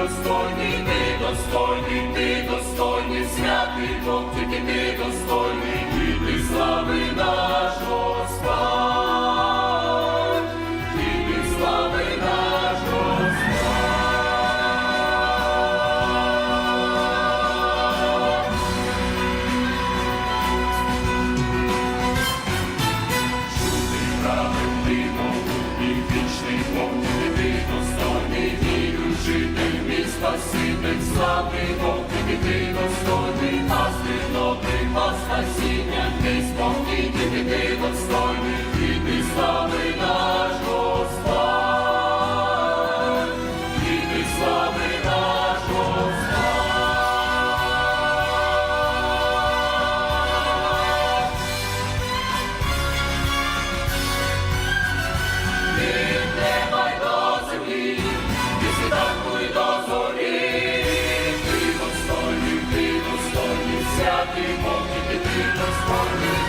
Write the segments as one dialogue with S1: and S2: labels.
S1: достойний, ти достойний, ти достойний, святий Бог, тільки ти достойний. ти, Господи. upon me.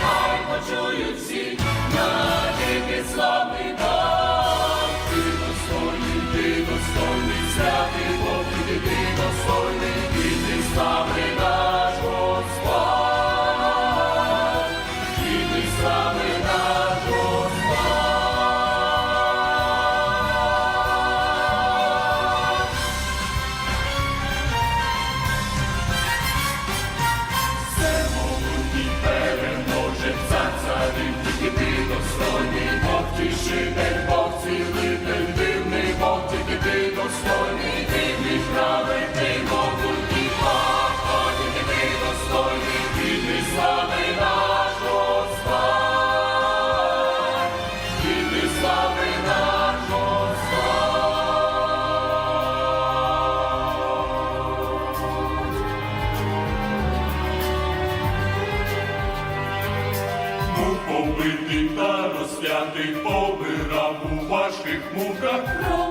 S1: ти помирав у важких муках.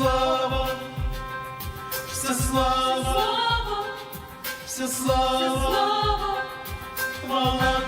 S2: слава, все слава, вся слава, все слава,
S1: вона.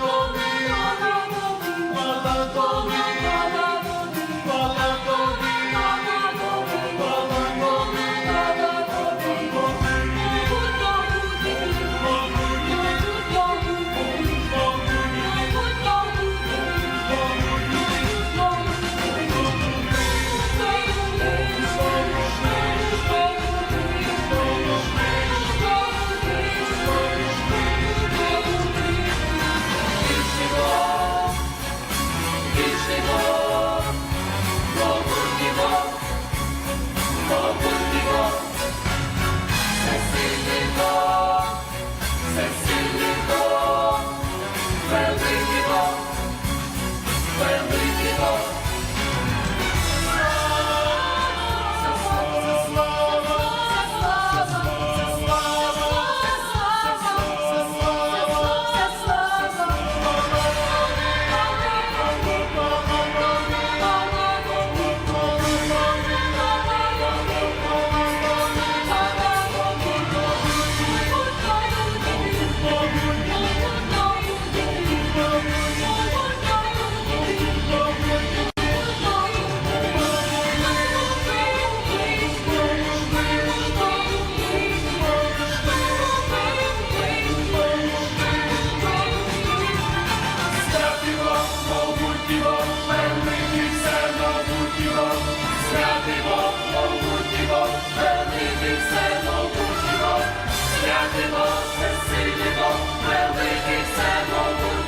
S1: Бог, всесильний Бог, великий всемогутній